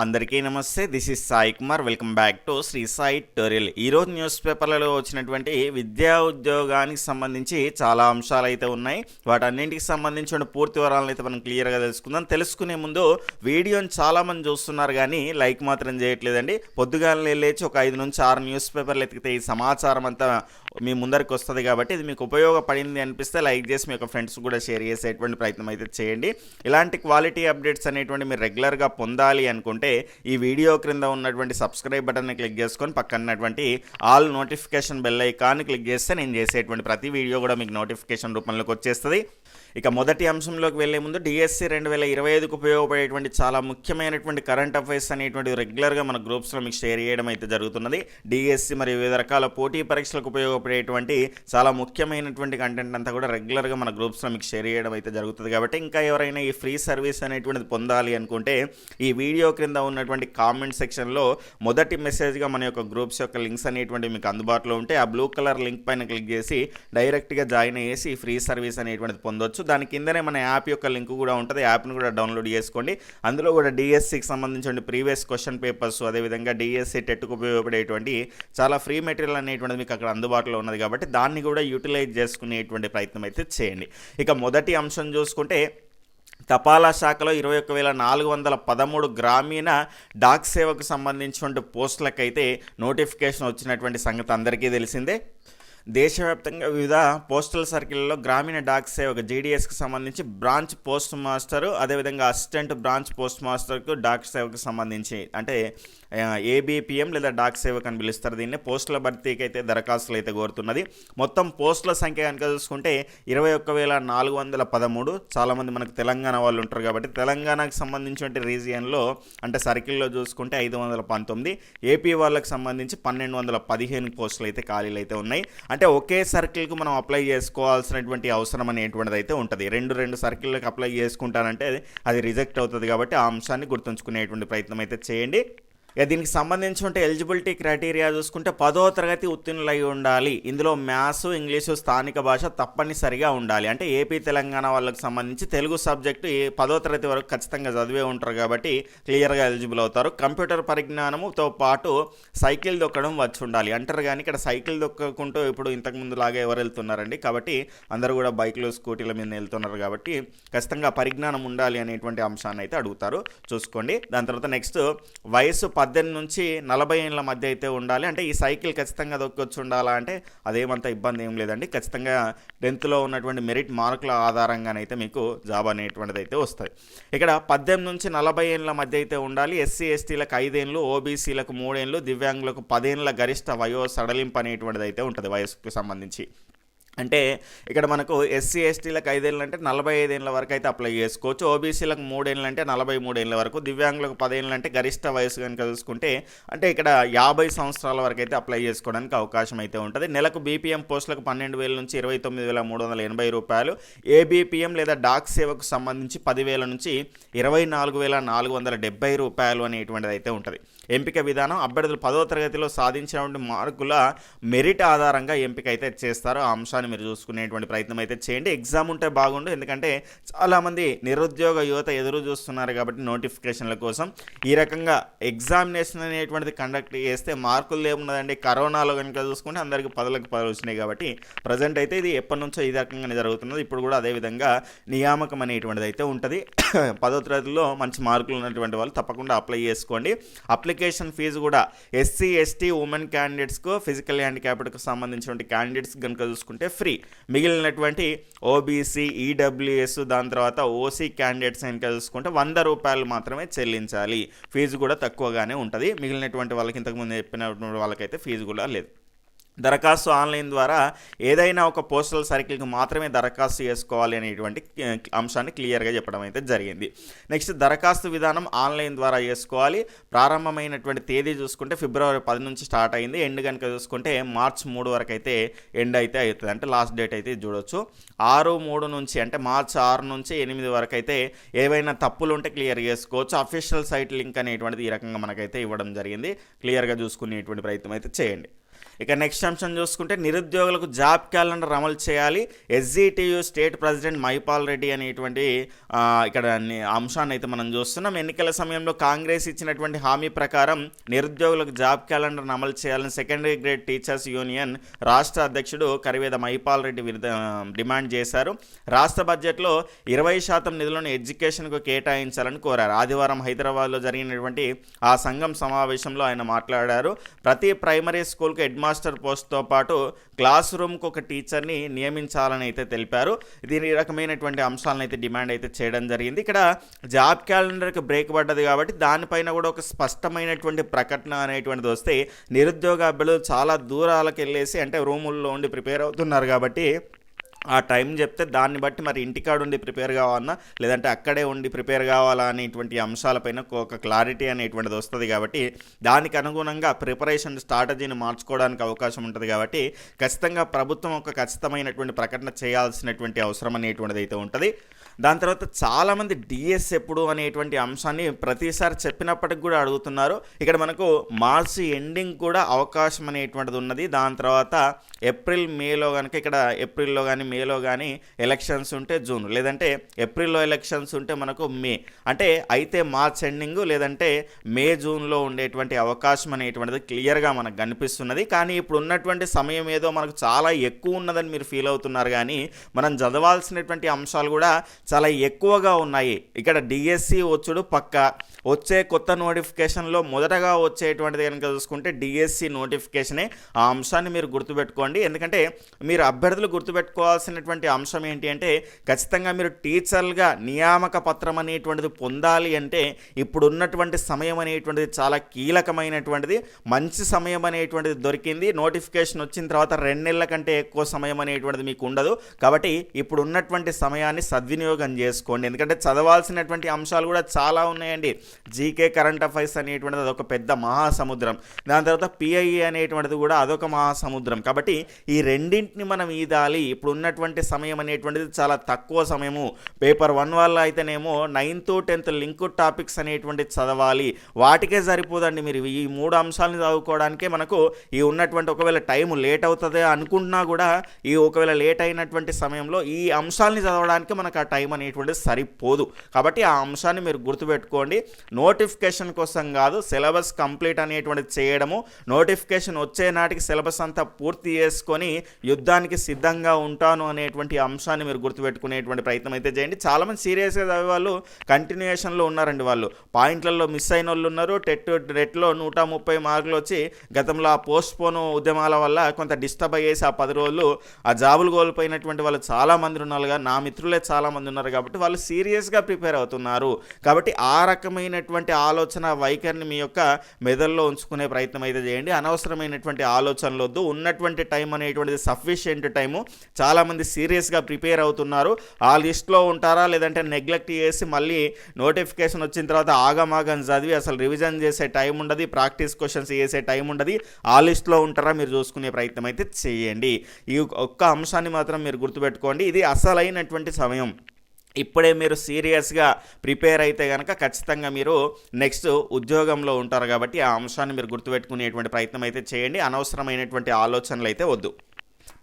అందరికీ నమస్తే this is Sai Kumar. Welcome back to Sri Sai tutorial ఈరోజు news పేపర్లలో వచ్చినటువంటి విద్యా ఉద్యోగానికి సంబంధించి చాలా అంశాలు అయితే ఉన్నాయి. వాటన్నింటికి సంబంధించిన పూర్తి వివరాలను అయితే మనం క్లియర్గా తెలుసుకుందాం. తెలుసుకునే ముందు వీడియోని చాలామంది చూస్తున్నారు కానీ లైక్ మాత్రం చేయట్లేదండి. పొద్దుగాలనే లేచి ఒక ఐదు నుంచి ఆరు న్యూస్ పేపర్లు ఎతికితే ఈ సమాచారం అంతా మీ ముందరికి వస్తుంది కాబట్టి ఇది మీకు ఉపయోగపడింది అనిపిస్తే లైక్ చేసి మీ యొక్క ఫ్రెండ్స్ కూడా షేర్ చేసేటువంటి ప్రయత్నం అయితే చేయండి. ఇలాంటి క్వాలిటీ అప్డేట్స్ అనేటువంటి మీరు రెగ్యులర్గా పొందాలి అనుకుంటే ఈ వీడియో క్రింద ఉన్నటువంటి సబ్స్క్రైబ్ బటన్ని క్లిక్ చేసుకొని పక్కనటువంటి all notification bell icon click చేస్తే నేను చేసేటువంటి ప్రతి వీడియో కూడా మీకు నోటిఫికేషన్ రూపంలోకి వచ్చేస్తుంది. ఇక మొదటి అంశంలోకి వెళ్ళే ముందు డిఎస్సి రెండు వేల ఇరవై ఐదుకు ఉపయోగపడేటువంటి చాలా ముఖ్యమైనటువంటి కరెంట్ అఫైర్స్ అనేటువంటి రెగ్యులర్గా మన గ్రూప్స్లో మీకు షేర్ చేయడం అయితే జరుగుతున్నది. డిఎస్సి మరియు వివిధ రకాల పోటీ పరీక్షలకు ఉపయోగపడేటువంటి చాలా ముఖ్యమైనటువంటి కంటెంట్ అంతా కూడా రెగ్యులర్గా మన గ్రూప్స్లో మీకు షేర్ చేయడం అయితే జరుగుతుంది. కాబట్టి ఇంకా ఎవరైనా ఈ ఫ్రీ సర్వీస్ అనేటువంటిది పొందాలి అనుకుంటే ఈ వీడియో క్రింద ఉన్నటువంటి కామెంట్ సెక్షన్లో మొదటి మెసేజ్గా మన యొక్క గ్రూప్స్ యొక్క లింక్స్ అనేటువంటివి మీకు అందుబాటులో ఉంటే ఆ బ్లూ కలర్ లింక్ పైన క్లిక్ చేసి డైరెక్ట్గా జాయిన్ అయ్యేసి ఫ్రీ సర్వీస్ అనేటువంటిది పొందొచ్చు. దాని కిందనే మన యాప్ యొక్క లింక్ కూడా ఉంటుంది. యాప్ను కూడా డౌన్లోడ్ చేసుకోండి. అందులో కూడా డిఎస్సికి సంబంధించిన ప్రీవియస్ క్వశ్చన్ పేపర్స్ అదేవిధంగా డిఎస్సి టెట్కు ఉపయోగపడేటువంటి చాలా ఫ్రీ మెటీరియల్ అనేటువంటిది మీకు అక్కడ అందుబాటులో ఉన్నది కాబట్టి దాన్ని కూడా యూటిలైజ్ చేసుకునేటువంటి ప్రయత్నం అయితే చేయండి. ఇక మొదటి అంశం చూసుకుంటే తపాలా శాఖలో ఇరవై ఒక్క వేల నాలుగు వందల పదమూడు గ్రామీణ డాక్ సేవకు సంబంధించినటువంటి పోస్టులకైతే నోటిఫికేషన్ వచ్చినటువంటి సంగతి అందరికీ తెలిసిందే. దేశవ్యాప్తంగా వివిధ పోస్టల్ సర్కిల్లో గ్రామీణ డాక్ సేవకు జీడీఎస్కి సంబంధించి బ్రాంచ్ పోస్ట్ మాస్టర్ అదేవిధంగా అసిస్టెంట్ బ్రాంచ్ పోస్ట్ మాస్టర్కు డాక్ సేవకు సంబంధించి అంటే ఏబిపిఎం లేదా డాక్ సేవక్ అని పిలుస్తారు. దీన్ని పోస్టుల భర్తీకి అయితే దరఖాస్తులు అయితే కోరుతున్నది. మొత్తం పోస్టుల సంఖ్య కనుక చూసుకుంటే ఇరవై ఒక్క వేల నాలుగు వందల పదమూడు. చాలామంది మనకు తెలంగాణ వాళ్ళు ఉంటారు కాబట్టి తెలంగాణకు సంబంధించిన రీజియన్లో అంటే సర్కిల్లో చూసుకుంటే ఐదు వందల పంతొమ్మిది. ఏపీ వాళ్ళకి సంబంధించి పన్నెండు వందల పదిహేను పోస్టులు అయితే ఖాళీలు అయితే ఉన్నాయి. అంటే ఒకే సర్కిల్కి మనం అప్లై చేసుకోవాల్సినటువంటి అవసరం అనేటువంటిది అయితే ఉంటుంది. రెండు రెండు సర్కిల్కి అప్లై చేసుకుంటానంటే అది రిజెక్ట్ అవుతుంది కాబట్టి ఆ అంశాన్ని గుర్తుంచుకునేటువంటి ప్రయత్నం అయితే చేయండి. ఇక దీనికి ఉంటే ఎలిజిబిలిటీ క్రైటీరియా చూసుకుంటే పదో తరగతి ఉత్తీర్ణులై ఉండాలి. ఇందులో మ్యాథ్స్ ఇంగ్లీషు స్థానిక భాష తప్పనిసరిగా ఉండాలి. అంటే ఏపీ తెలంగాణ వాళ్ళకి సంబంధించి తెలుగు సబ్జెక్టు పదో తరగతి వరకు ఖచ్చితంగా చదివే ఉంటారు కాబట్టి క్లియర్గా ఎలిజిబుల్ అవుతారు. కంప్యూటర్ పరిజ్ఞానముతో పాటు సైకిల్ దొక్కడం వచ్చి ఉండాలి. అంటారు కానీ ఇక్కడ సైకిల్ దొక్కకుంటూ ఇప్పుడు ఇంతకుముందు లాగా ఎవరు వెళ్తున్నారండి? కాబట్టి అందరూ కూడా బైక్లు స్కూటీల మీద వెళ్తున్నారు కాబట్టి ఖచ్చితంగా పరిజ్ఞానం ఉండాలి అనేటువంటి అంశాన్ని అయితే అడుగుతారు. చూసుకోండి. దాని తర్వాత నెక్స్ట్ వయసు పద్దెనిమిది నుంచి నలభై ఏళ్ళ మధ్య అయితే ఉండాలి. అంటే ఈ సైకిల్ ఖచ్చితంగా దొక్కొచ్చి ఉండాలా అంటే అదేమంత ఇబ్బంది ఏం లేదండి. ఖచ్చితంగా టెన్త్లో ఉన్నటువంటి మెరిట్ మార్కుల ఆధారంగానైతే మీకు జాబ్ అనేటువంటిది అయితే వస్తుంది. ఇక్కడ పద్దెనిమిది నుంచి నలభై ఏళ్ళ మధ్య అయితే ఉండాలి. ఎస్సీ ఎస్టీలకు ఐదేళ్ళు ఓబీసీలకు మూడేళ్ళు దివ్యాంగులకు పదేళ్ళ గరిష్ట వయో సడలింపు అనేటువంటిది అయితే ఉంటుంది వయసుకు సంబంధించి. అంటే ఇక్కడ మనకు ఎస్సీ ఎస్టీలకు ఐదేళ్ళు అంటే నలభై ఐదేళ్ళ వరకు అయితే అప్లై చేసుకోవచ్చు. ఓబీసీలకు మూడేళ్ళు అంటే నలభై మూడేళ్ళ వరకు దివ్యాంగులకు పదేళ్ళు అంటే గరిష్ట వయసు కనుక చూసుకుంటే అంటే ఇక్కడ యాభై సంవత్సరాల వరకు అయితే అప్లై చేసుకోవడానికి అవకాశం అయితే ఉంటుంది. నెలకు బీపీఎం పోస్టులకు పన్నెండు వేల నుంచి ఇరవై తొమ్మిది వేల మూడు వందల ఎనభై రూపాయలు ఏబీపీఎం లేదా డాక్ సేవకు సంబంధించి పదివేల నుంచి ఇరవై నాలుగు వేల నాలుగు వందల డెబ్బై రూపాయలు అనేటువంటిది అయితే ఉంటుంది. ఎంపిక విధానం అభ్యర్థులు పదో తరగతిలో సాధించినటువంటి మార్కుల మెరిట్ ఆధారంగా ఎంపిక అయితే చేస్తారు. ఆ అంశాన్ని మీరు చూసుకునేటువంటి ప్రయత్నం అయితే చేయండి. ఎగ్జామ్ ఉంటే బాగుండు. ఎందుకంటే చాలామంది నిరుద్యోగ యువత ఎదురు చూస్తున్నారు కాబట్టి నోటిఫికేషన్ల కోసం. ఈ రకంగా ఎగ్జామినేషన్ అనేటువంటిది కండక్ట్ చేస్తే మార్కులు ఏమున్నదండి కరోనాలో కనుక చూసుకుంటే అందరికీ పదలకు పదలు వచ్చినాయి కాబట్టి ప్రజెంట్ అయితే ఇది ఎప్పటి నుంచో ఈ రకంగానే జరుగుతున్నది. ఇప్పుడు కూడా అదేవిధంగా నియామకం అనేటువంటిది అయితే ఉంటుంది. పదో తరగతిలో మంచి మార్కులు ఉన్నటువంటి వాళ్ళు తప్పకుండా అప్లై చేసుకోండి. అప్లికేషన్ ఫీజు కూడా ఎస్సీ ఎస్టీ ఉమెన్ క్యాండిడేట్స్కు ఫిజికల్ హ్యాండిక్యాప్డ్కు సంబంధించినటువంటి క్యాండిడేట్స్ కనుక చూసుకుంటే ఫ్రీ మిగిలినటువంటి ఓబీసీ ఈడబ్ల్యూఎస్ దాని తర్వాత ఓసీ క్యాండిడేట్స్ కనుక చూసుకుంటే వంద రూపాయలు మాత్రమే చెల్లించాలి. ఫీజు కూడా తక్కువగానే ఉంటుంది. మిగిలినటువంటి వాళ్ళకి ఇంతకుముందు చెప్పిన వాళ్ళకైతే ఫీజు కూడా లేదు. దరఖాస్తు ఆన్లైన్ ద్వారా ఏదైనా ఒక పోస్టల్ సర్కిల్కి మాత్రమే దరఖాస్తు చేసుకోవాలి అనేటువంటి అంశాన్ని క్లియర్గా చెప్పడం అయితే జరిగింది. నెక్స్ట్ దరఖాస్తు విధానం ఆన్లైన్ ద్వారా చేసుకోవాలి. ప్రారంభమైనటువంటి తేదీ చూసుకుంటే ఫిబ్రవరి పది నుంచి స్టార్ట్ అయింది. ఎండ్ కనుక చూసుకుంటే మార్చ్ మూడు వరకు అయితే ఎండ్ అయితే అవుతుంది. అంటే లాస్ట్ డేట్ అయితే చూడొచ్చు. ఆరు మూడు నుంచి అంటే మార్చ్ ఆరు నుంచి ఎనిమిది వరకు అయితే ఏవైనా తప్పులు ఉంటే క్లియర్ చేసుకోవచ్చు. అఫీషియల్ సైట్ లింక్ అనేటువంటిది ఈ రకంగా మనకైతే ఇవ్వడం జరిగింది. క్లియర్గా చూసుకునేటువంటి ప్రయత్నం అయితే చేయండి. ఇక నెక్స్ట్ అంశం చూసుకుంటే నిరుద్యోగులకు జాబ్ క్యాలెండర్ అమలు చేయాలి. SGTU state president Mypal Reddy అనేటువంటి ఇక్కడ అంశాన్ని అయితే మనం చూస్తున్నాం. ఎన్నికల సమయంలో కాంగ్రెస్ ఇచ్చినటువంటి హామీ ప్రకారం నిరుద్యోగులకు జాబ్ క్యాలెండర్ను అమలు చేయాలని సెకండరీ గ్రేడ్ టీచర్స్ యూనియన్ రాష్ట్ర అధ్యక్షుడు కరివేద మైపాల్ రెడ్డి డిమాండ్ చేశారు. రాష్ట్ర బడ్జెట్లో ఇరవై శాతం నిధులను ఎడ్యుకేషన్కు కేటాయించాలని కోరారు. ఆదివారం హైదరాబాద్లో జరిగినటువంటి ఆ సంఘం సమావేశంలో ఆయన మాట్లాడారు. ప్రతి ప్రైమరీ స్కూల్కి హెడ్ మాస్టర్ పోస్ట్తో పాటు క్లాస్ రూమ్కి ఒక టీచర్ని నియమించాలని అయితే తెలిపారు. దీని రకమైనటువంటి అంశాలను అయితే డిమాండ్ అయితే చేయడం జరిగింది. ఇక్కడ జాబ్ క్యాలెండర్కి బ్రేక్ పడ్డది కాబట్టి దానిపైన కూడా ఒక స్పష్టమైనటువంటి ప్రకటన అనేటువంటిది వస్తే నిరుద్యోగ అభ్యర్థులు చాలా దూరాలకు వెళ్ళేసి అంటే రూముల్లో ఉండి ప్రిపేర్ అవుతున్నారు కాబట్టి ఆ టైం చెప్తే దాన్ని బట్టి మరి ఇంటికాడ ఉండి ప్రిపేర్ కావాలన్నా లేదంటే అక్కడే ఉండి ప్రిపేర్ కావాలా అనేటువంటి అంశాలపైన ఒక క్లారిటీ అనేటువంటిది వస్తుంది కాబట్టి దానికి అనుగుణంగా ప్రిపరేషన్ స్ట్రాటజీని మార్చుకోవడానికి అవకాశం ఉంటుంది కాబట్టి ఖచ్చితంగా ప్రభుత్వం ఒక ఖచ్చితమైనటువంటి ప్రకటన చేయాల్సినటువంటి అవసరం అనేటువంటిది అయితే ఉంటుంది. దాని తర్వాత చాలామంది డిఎస్ ఎప్పుడు అనేటువంటి అంశాన్ని ప్రతిసారి చెప్పినప్పటికి కూడా అడుగుతున్నారు. ఇక్కడ మనకు మార్చి ఎండింగ్ కూడా అవకాశం అనేటువంటిది ఉన్నది. దాని తర్వాత ఏప్రిల్ మేలో కనుక ఇక్కడ ఏప్రిల్లో కానీ మేలో కానీ ఎలక్షన్స్ ఉంటే జూన్ లేదంటే ఏప్రిల్లో ఎలక్షన్స్ ఉంటే మనకు మే. అంటే అయితే మార్చ్ ఎండింగ్ లేదంటే మే జూన్లో ఉండేటువంటి అవకాశం అనేటువంటిది క్లియర్గా మనకు కనిపిస్తున్నది. కానీ ఇప్పుడు ఉన్నటువంటి సమయం ఏదో మనకు చాలా ఎక్కువ ఉన్నదని మీరు ఫీల్ అవుతున్నారు. కానీ మనం చదవాల్సినటువంటి అంశాలు కూడా చాలా ఎక్కువగా ఉన్నాయి. ఇక్కడ డిఎస్సి వచ్చుడు పక్క. వచ్చే కొత్త నోటిఫికేషన్లో మొదటగా వచ్చేటువంటిది కనుక చూసుకుంటే డిఎస్సి నోటిఫికేషనే. ఆ అంశాన్ని మీరు గుర్తుపెట్టుకోండి. ఎందుకంటే మీరు అభ్యర్థులు గుర్తుపెట్టుకోవాల్సినటువంటి అంశం ఏంటి అంటే ఖచ్చితంగా మీరు టీచర్లుగా నియామక పత్రం అనేటువంటిది పొందాలి అంటే ఇప్పుడున్నటువంటి సమయం అనేటువంటిది చాలా కీలకమైనటువంటిది. మంచి సమయం అనేటువంటిది దొరికింది. నోటిఫికేషన్ వచ్చిన తర్వాత రెండు నెలల కంటే ఎక్కువ సమయం అనేటువంటిది మీకు ఉండదు. కాబట్టి ఇప్పుడు ఉన్నటువంటి సమయాన్ని సద్వినియోగం చేసుకోండి. ఎందుకంటే చదవాల్సినటువంటి అంశాలు కూడా చాలా ఉన్నాయండి. జీకే కరెంట్ అఫైర్స్ అనేటువంటిది అదొక పెద్ద మహాసముద్రం. దాని తర్వాత పిఐఈ అనేటువంటిది కూడా అదొక మహాసముద్రం. కాబట్టి ఈ రెండింటిని మనం ఈదాలి. ఇప్పుడు ఉన్నటువంటి సమయం అనేటువంటిది చాలా తక్కువ సమయము. పేపర్ వన్ వల్ల అయితేనేమో నైన్త్ టెన్త్ లింక్ టాపిక్స్ అనేటువంటిది చదవాలి. వాటికే సరిపోదండి మీరు. ఈ మూడు అంశాలను చదువుకోవడానికే మనకు ఈ ఉన్నటువంటి ఒకవేళ టైం లేట్ అవుతుంది అనుకుంటున్నా కూడా ఈ ఒకవేళ లేట్ అయినటువంటి సమయంలో ఈ అంశాలని చదవడానికి మనకు ఆ టైం అనేటువంటిది సరిపోదు. కాబట్టి ఆ అంశాన్ని మీరు గుర్తుపెట్టుకోండి. నోటిఫికేషన్ కోసం కాదు సిలబస్ కంప్లీట్ అనేటువంటిది చేయడము నోటిఫికేషన్ వచ్చే నాటికి సిలబస్ అంతా పూర్తి చేసుకొని యుద్ధానికి సిద్ధంగా ఉంటాను అనేటువంటి అంశాన్ని మీరు గుర్తుపెట్టుకునేటువంటి ప్రయత్నం అయితే చేయండి. చాలామంది సీరియస్గా చదివే వాళ్ళు కంటిన్యూషన్లో ఉన్నారండి వాళ్ళు. పాయింట్లలో మిస్ అయిన వాళ్ళు ఉన్నారు. టెట్ టెట్లో నూట ముప్పై మార్కులు వచ్చి గతంలో ఆ పోస్ట్ పోన్ ఉద్యమాల వల్ల కొంత డిస్టర్బ్ అయ్యేసి ఆ పది రోజులు ఆ జాబులు కోల్పోయినటువంటి వాళ్ళు చాలా మంది ఉన్నారుగా నా మిత్రులే చాలా మంది ఉన్నారు కాబట్టి వాళ్ళు సీరియస్గా ప్రిపేర్ అవుతున్నారు. కాబట్టి ఆ రకమైనటువంటి ఆలోచన వైఖరిని మీ యొక్క మెదడులో ఉంచుకునే ప్రయత్నం అయితే చేయండి. అనవసరమైనటువంటి ఆలోచనలు వద్దు. ఉన్నటువంటి టైం అనేటువంటిది సఫిషియెంట్ టైము. చాలామంది సీరియస్గా ప్రిపేర్ అవుతున్నారు. ఆ లిస్ట్లో ఉంటారా? లేదంటే నెగ్లెక్ట్ చేసి మళ్ళీ నోటిఫికేషన్ వచ్చిన తర్వాత ఆగమాగం చదివి అసలు రివిజన్ చేసే టైం ఉండదు. ప్రాక్టీస్ క్వశ్చన్స్ చేసే టైం ఉండదు. ఆ లిస్ట్లో ఉంటారా? మీరు చూసుకునే ప్రయత్నం అయితే చేయండి. ఈ ఒక్క అంశాన్ని మాత్రం మీరు గుర్తుపెట్టుకోండి. ఇది అసలైనటువంటి సమయం. ఇప్పుడే మీరు సీరియస్గా ప్రిపేర్ అయితే కనుక ఖచ్చితంగా మీరు నెక్స్ట్ ఉద్యోగంలో ఉంటారు కాబట్టి ఆ అంశాన్ని మీరు గుర్తుపెట్టుకునేటువంటి ప్రయత్నం అయితే చేయండి. అనవసరమైనటువంటి ఆలోచనలు అయితే వద్దు.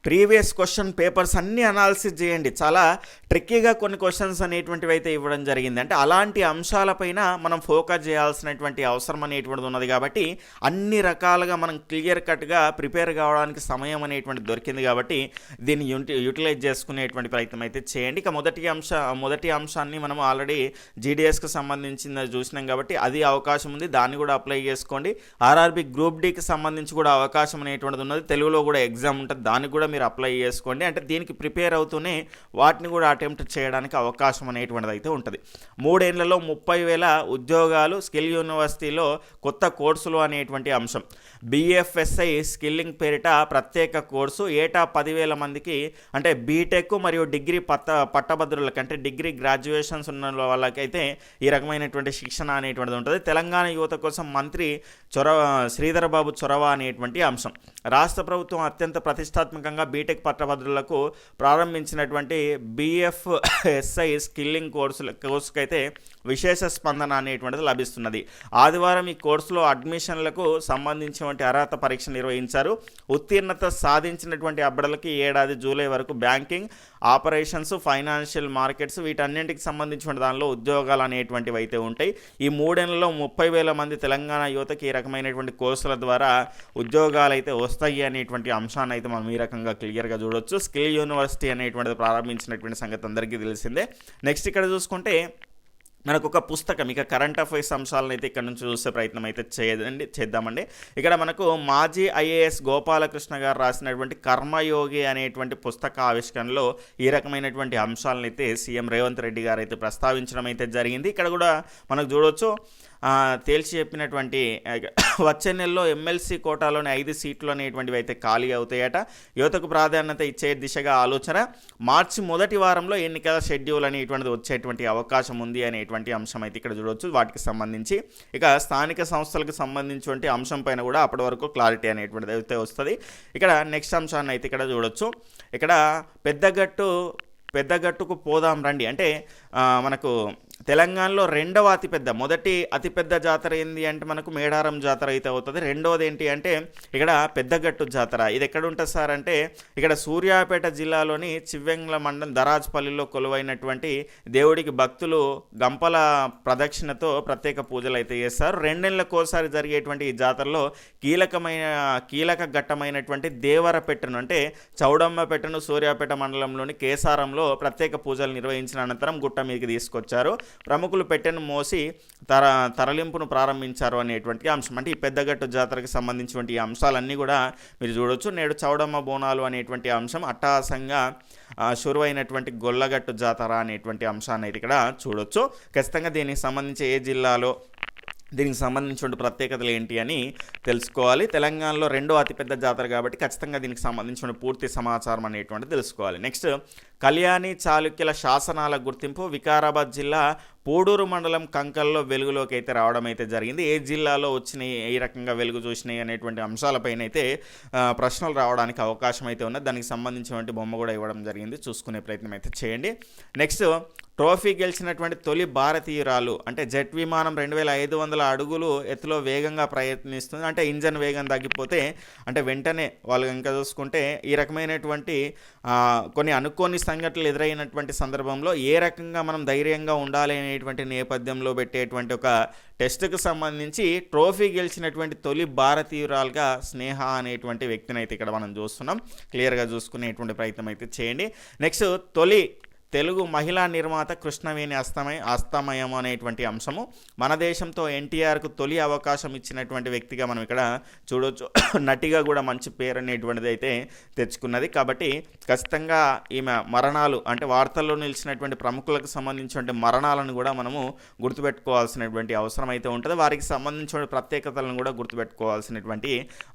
ప్రీవియస్ క్వశ్చన్ పేపర్స్ అన్నీ అనాలిసిస్ చేయండి. చాలా ట్రిక్కీగా కొన్ని క్వశ్చన్స్ అనేటువంటివి అయితే ఇవ్వడం జరిగింది. అంటే అలాంటి అంశాలపైన మనం ఫోకస్ చేయాల్సినటువంటి అవసరం అనేటువంటిది ఉన్నది కాబట్టి అన్ని రకాలుగా మనం క్లియర్ కట్గా ప్రిపేర్ కావడానికి సమయం అనేటువంటి దొరికింది కాబట్టి దీన్ని యూటిలైజ్ చేసుకునేటువంటి ప్రయత్నం అయితే చేయండి. ఇక మొదటి అంశ మొదటి అంశాన్ని మనం ఆల్రెడీ జీడిఎస్కి సంబంధించింది చూసినాం కాబట్టి అది అవకాశం ఉంది. దాన్ని కూడా అప్లై చేసుకోండి. ఆర్ఆర్బి గ్రూప్ డికి సంబంధించి కూడా అవకాశం అనేటువంటిది ఉన్నది. తెలుగులో కూడా ఎగ్జామ్ ఉంటుంది. దానికి కూడా మీరు అప్లై చేసుకోండి. అంటే దీనికి ప్రిపేర్ అవుతూనే వాటిని కూడా అటెంప్ట్ చేయడానికి అవకాశం అనేటువంటిది అయితే ఉంటుంది. మూడేళ్ళలో ముప్పై వేల ఉద్యోగాలు స్కిల్ యూనివర్సిటీలో కొత్త కోర్సులు అనేటువంటి అంశం. బీఎఫ్ఎస్ఐ స్కిల్లింగ్ పేరిట ప్రత్యేక కోర్సు ఏటా పదివేల మందికి అంటే బీటెక్ మరియు డిగ్రీ పట్ట పట్టభద్రులకి అంటే డిగ్రీ గ్రాడ్యుయేషన్స్ ఉన్న వాళ్ళకైతే ఈ రకమైనటువంటి శిక్షణ అనేటువంటిది ఉంటుంది. తెలంగాణ యువత కోసం మంత్రి చొరవ శ్రీధర్ బాబు చొరవ అనేటువంటి అంశం. రాష్ట్ర ప్రభుత్వం అత్యంత ప్రతిష్టాత్మకంగా బీటెక్ పట్టభద్రులకు ప్రారంభించినటువంటి బీఎఫ్ ఎస్ఐ స్కిల్లింగ్ కోర్సుల కోర్సుకైతే విశేష స్పందన అనేటువంటిది లభిస్తున్నది. ఆదివారం ఈ కోర్సులో అడ్మిషన్లకు సంబంధించిన సంబంధించినటువంటి అర్హత పరీక్ష నిర్వహించారు. ఉత్తీర్ణత సాధించినటువంటి అబ్బడలకి ఏడాది జూలై వరకు బ్యాంకింగ్ ఆపరేషన్స్ ఫైనాన్షియల్ మార్కెట్స్ వీటన్నింటికి సంబంధించిన దానిలో ఉద్యోగాలు అనేటువంటివి అయితే ఉంటాయి. ఈ మూడేళ్ళలో ముప్పై వేల మంది తెలంగాణ యువతకి ఈ రకమైనటువంటి కోర్సుల ద్వారా ఉద్యోగాలు అయితే వస్తాయి అనేటువంటి అంశాన్ని అయితే మనం ఈ రకంగా క్లియర్గా చూడొచ్చు. స్కిల్ యూనివర్సిటీ అనేటువంటిది ప్రారంభించినటువంటి సంగతి అందరికీ తెలిసిందే. నెక్స్ట్ ఇక్కడ చూసుకుంటే మనకు ఒక పుస్తకం ఇక కరెంట్ అఫైర్స్ అంశాలను అయితే ఇక్కడ నుంచి చూసే ప్రయత్నం అయితే చేయదండి చేద్దామండి. ఇక్కడ మనకు మాజీ ఐఏఎస్ గోపాలకృష్ణ గారు రాసినటువంటి కర్మయోగి అనేటువంటి పుస్తక ఆవిష్కరణలో ఈ రకమైనటువంటి అంశాలను అయితే సీఎం రేవంత్ రెడ్డి గారు అయితే ప్రస్తావించడం అయితే జరిగింది. ఇక్కడ కూడా మనకు చూడవచ్చు తేల్చి చెప్పినటువంటి వచ్చే నెలలో ఎమ్మెల్సీ కోటాలోని ఐదు సీట్లు అనేటువంటివి అయితే ఖాళీ అవుతాయట. యువతకు ప్రాధాన్యత ఇచ్చే దిశగా ఆలోచన. మార్చి మొదటి వారంలో ఎన్నికల షెడ్యూల్ అనేటువంటిది వచ్చేటువంటి అవకాశం ఉంది అనేటువంటి అంశం అయితే ఇక్కడ చూడవచ్చు వాటికి సంబంధించి ఇక స్థానిక సంస్థలకు సంబంధించినటువంటి అంశం పైన కూడా అప్పటి వరకు క్లారిటీ అనేటువంటిది అయితే వస్తుంది. ఇక్కడ నెక్స్ట్ అంశాన్ని అయితే ఇక్కడ చూడొచ్చు. ఇక్కడ పెద్దగట్టు పెద్దగట్టుకు పోదాం రండి. అంటే మనకు తెలంగాణలో రెండవ అతిపెద్ద మొదటి అతిపెద్ద జాతర ఏంది అంటే మనకు మేడారం జాతర అయితే అవుతుంది. రెండవది ఏంటి అంటే ఇక్కడ పెద్దగట్టు జాతర. ఇది ఎక్కడ ఉంటుంది సార్ అంటే ఇక్కడ సూర్యాపేట జిల్లాలోని చివ్వెంగ్ల మండలం దరాజ్పల్లిలో కొలువైనటువంటి దేవుడికి భక్తులు గంపల ప్రదక్షిణతో ప్రత్యేక పూజలు అయితే చేస్తారు. రెండేళ్ళకోసారి జరిగేటువంటి ఈ జాతరలో కీలకమైన కీలక ఘట్టమైనటువంటి దేవర పెట్టెను అంటే చౌడమ్మ పెట్టెను సూర్యాపేట మండలంలోని కేసారంలో ప్రత్యేక పూజలు నిర్వహించిన అనంతరం గుట్ట మీదకి తీసుకొచ్చారు. ప్రముఖులు పెట్టెను మోసి తర తరలింపును ప్రారంభించారు అనేటువంటి అంశం. అంటే ఈ పెద్దగట్టు జాతరకు సంబంధించినటువంటి ఈ అంశాలన్నీ కూడా మీరు చూడొచ్చు. నేడు చౌడమ్మ బోనాలు అనేటువంటి అంశం అట్టహాసంగా షురువైనటువంటి గొల్లగట్టు జాతర అనేటువంటి అంశాన్ని అయితే ఇక్కడ చూడొచ్చు. ఖచ్చితంగా దీనికి సంబంధించి ఏ జిల్లాలో దీనికి సంబంధించిన ప్రత్యేకతలు ఏంటి అని తెలుసుకోవాలి. తెలంగాణలో రెండో అతిపెద్ద జాతర కాబట్టి ఖచ్చితంగా దీనికి సంబంధించిన పూర్తి సమాచారం అనేటువంటి తెలుసుకోవాలి. నెక్స్ట్ కళ్యాణి చాళుక్యుల శాసనాల గుర్తింపు వికారాబాద్ జిల్లా పూడూరు మండలం కంకల్లో వెలుగులోకి అయితే రావడం అయితే జరిగింది. ఏ జిల్లాలో వచ్చినాయి ఏ రకంగా వెలుగు చూసినాయి అనేటువంటి అంశాలపైన అయితే ప్రశ్నలు రావడానికి అవకాశం అయితే ఉన్నది. దానికి సంబంధించినటువంటి బొమ్మ కూడా ఇవ్వడం జరిగింది. చూసుకునే ప్రయత్నం అయితే చేయండి. నెక్స్ట్ ట్రోఫీ గెలిచినటువంటి తొలి భారతీయురాలు అంటే జెట్ విమానం రెండు వేల ఐదు వందల అడుగులు ఎత్తులో వేగంగా ప్రయత్నిస్తుంది. అంటే ఇంజన్ వేగం తగ్గిపోతే అంటే వెంటనే వాళ్ళు ఇంకా చూసుకుంటే ఈ రకమైనటువంటి కొన్ని అనుకోని సంఘటనలు ఎదురైనటువంటి సందర్భంలో ఏ రకంగా మనం ధైర్యంగా ఉండాలి అనేటువంటి నేపథ్యంలో పెట్టేటువంటి ఒక టెస్ట్కు సంబంధించి ట్రోఫీ గెలిచినటువంటి తొలి భారతీయురాలుగా స్నేహ అనేటువంటి వ్యక్తిని అయితే ఇక్కడ మనం చూస్తున్నాం. క్లియర్గా చూసుకునేటువంటి ప్రయత్నం అయితే చేయండి. నెక్స్ట్ తొలి తెలుగు మహిళా నిర్మాత కృష్ణవేణి అస్తమయ అస్తమయం అనేటువంటి అంశము. మన దేశంతో ఎన్టీఆర్కు తొలి అవకాశం ఇచ్చినటువంటి వ్యక్తిగా మనం ఇక్కడ చూడొచ్చు. నటిగా కూడా మంచి పేరు అనేటువంటిది అయితే తెచ్చుకున్నది. కాబట్టి ఖచ్చితంగా ఈమె మరణాలు అంటే వార్తల్లో నిలిచినటువంటి ప్రముఖులకు సంబంధించిన మరణాలను కూడా మనము గుర్తుపెట్టుకోవాల్సినటువంటి అవసరం అయితే ఉంటుంది. వారికి సంబంధించిన ప్రత్యేకతలను కూడా గుర్తుపెట్టుకోవాల్సినటువంటి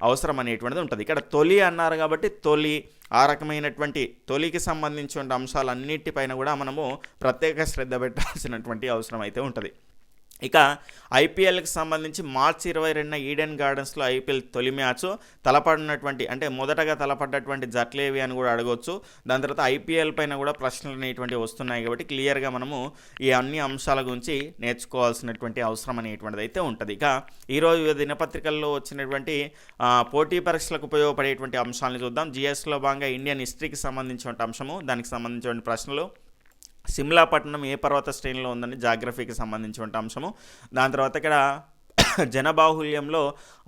అవసరం అనేటువంటిది ఉంటుంది. ఇక్కడ తొలి అన్నారు కాబట్టి తొలి ఆ రకమైనటువంటి తొలికి సంబంధించిన అంశాలన్నిటిపైన కూడా మనము ప్రత్యేక శ్రద్ధ పెట్టాల్సినటువంటి అవసరం అయితే ఉంటుంది. ఇక ఐపీఎల్కి సంబంధించి మార్చి ఇరవై రెండున ఈడెన్ గార్డెన్స్లో ఐపీఎల్ తొలి మ్యాచ్. తలపడినటువంటి అంటే మొదటగా తలపడ్డటువంటి జట్లేవి అని కూడా అడగవచ్చు దాని తర్వాత ఐపీఎల్ పైన కూడా ప్రశ్నలు అనేటువంటి వస్తున్నాయి కాబట్టి క్లియర్గా మనము ఈ అన్ని అంశాల గురించి నేర్చుకోవాల్సినటువంటి అవసరం అనేటువంటిది అయితే ఉంటుంది. ఇక ఈరోజు దినపత్రికల్లో వచ్చినటువంటి పోటీ పరీక్షలకు ఉపయోగపడేటువంటి అంశాలను చూద్దాం. జిఎస్లో భాగంగా ఇండియన్ హిస్టరీకి సంబంధించిన అంశము దానికి సంబంధించిన ప్రశ్నలు సిమ్లా పట్టణం ఏ పర్వత శ్రేణిలో ఉందని జాగ్రఫీకి సంబంధించిన అంశము. దాని తర్వాత ఇక్కడ జనబాహుల్యంలో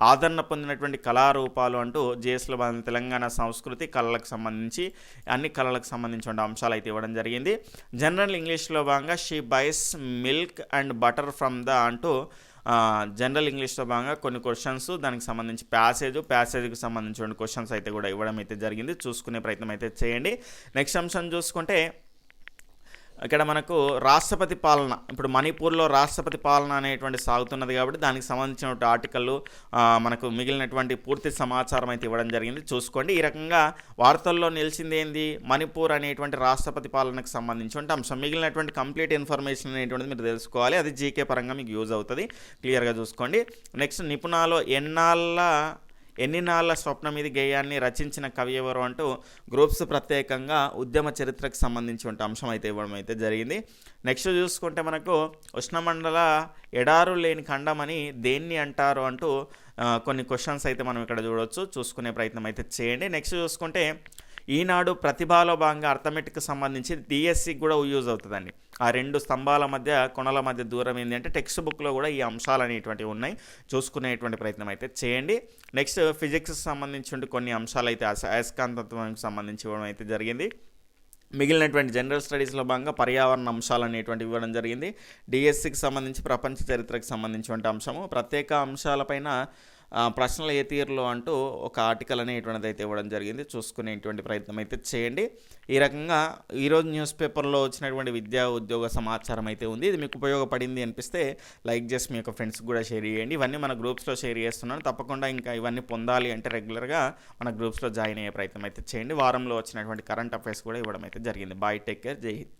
ఆదరణ పొందినటువంటి కళారూపాలు అంటూ జిఎస్లో తెలంగాణ సంస్కృతి కళలకు సంబంధించి అన్ని కళలకు సంబంధించిన అంశాలు అయితే ఇవ్వడం జరిగింది. జనరల్ ఇంగ్లీష్లో భాగంగా she buys milk and butter from the అంటూ జనరల్ ఇంగ్లీష్లో భాగంగా కొన్ని క్వశ్చన్స్ దానికి సంబంధించి ప్యాసేజ్ ప్యాసేజ్కి సంబంధించిన క్వశ్చన్స్ అయితే కూడా ఇవ్వడం అయితే జరిగింది. చూసుకునే ప్రయత్నం అయితే చేయండి. నెక్స్ట్ అంశం చూసుకుంటే ఇక్కడ మనకు రాష్ట్రపతి పాలన ఇప్పుడు మణిపూర్లో రాష్ట్రపతి పాలన అనేటువంటి సాగుతున్నది కాబట్టి దానికి సంబంధించిన ఆర్టికల్లు మనకు మిగిలినటువంటి పూర్తి సమాచారం అయితే ఇవ్వడం జరిగింది. చూసుకోండి ఈ రకంగా వార్తల్లో నిలిచింది ఏంది? మణిపూర్ అనేటువంటి రాష్ట్రపతి పాలనకు సంబంధించిన అంశం. మిగిలినటువంటి కంప్లీట్ ఇన్ఫర్మేషన్ అనేటువంటిది మీరు తెలుసుకోవాలి. అది జీకే పరంగా మీకు యూజ్ అవుతుంది. క్లియర్గా చూసుకోండి. నెక్స్ట్ నిపుణాలు ఎన్నాళ్ళ ఎన్ని నాళ్ళ స్వప్నం ఇది గేయాన్ని రచించిన కవి ఎవరు అంటూ గ్రూప్స్ ప్రత్యేకంగా ఉద్యమ చరిత్రకు సంబంధించి ఉంటే అంశం అయితే ఇవ్వడం అయితే జరిగింది. నెక్స్ట్ చూసుకుంటే మనకు ఉష్ణమండల ఎడారు లేని ఖండం అని దేన్ని అంటారు అంటూ కొన్ని క్వశ్చన్స్ అయితే మనం ఇక్కడ చూడొచ్చు. చూసుకునే ప్రయత్నం అయితే చేయండి. నెక్స్ట్ చూసుకుంటే ఈనాడు ప్రతిభాలో భాగంగా అర్థమెటిక్ సంబంధించి డిఎస్సికి కూడా యూజ్ అవుతుందండి. ఆ రెండు స్తంభాల మధ్య కొనల మధ్య దూరం ఏంటి అంటే టెక్స్ట్ బుక్లో కూడా ఈ అంశాలు అనేటువంటివి ఉన్నాయి. చూసుకునేటువంటి ప్రయత్నం అయితే చేయండి. నెక్స్ట్ ఫిజిక్స్ సంబంధించి కొన్ని అంశాలు అయితే అస- అయస్కాంతత్వానికి సంబంధించి ఇవ్వడం అయితే జరిగింది. మిగిలినటువంటి జనరల్ స్టడీస్లో భాగంగా పర్యావరణ అంశాలు అనేటువంటి ఇవ్వడం జరిగింది. డిఎస్సికి సంబంధించి ప్రపంచ చరిత్రకు సంబంధించినటువంటి అంశము. ప్రత్యేక అంశాలపైన ప్రశ్నలు ఏ తీరులో అంటూ ఒక ఆర్టికల్ అనేటువంటిది అయితే ఇవ్వడం జరిగింది. చూసుకునేటువంటి ప్రయత్నం అయితే చేయండి. ఈ రకంగా ఈరోజు న్యూస్ పేపర్లో వచ్చినటువంటి విద్యా ఉద్యోగ సమాచారం అయితే ఉంది. ఇది మీకు ఉపయోగపడింది అనిపిస్తే లైక్ చేసి మీ యొక్క ఫ్రెండ్స్కి కూడా షేర్ చేయండి. ఇవన్నీ మన గ్రూప్స్లో షేర్ చేస్తున్నాను. తప్పకుండా ఇంకా ఇవన్నీ పొందాలి అంటే రెగ్యులర్గా మన గ్రూప్స్లో జాయిన్ అయ్యే ప్రయత్నం అయితే చేయండి. వారంలో వచ్చినటువంటి కరెంట్ అఫైర్స్ కూడా ఇవ్వడం అయితే జరిగింది. Bye take care. జై హింద్.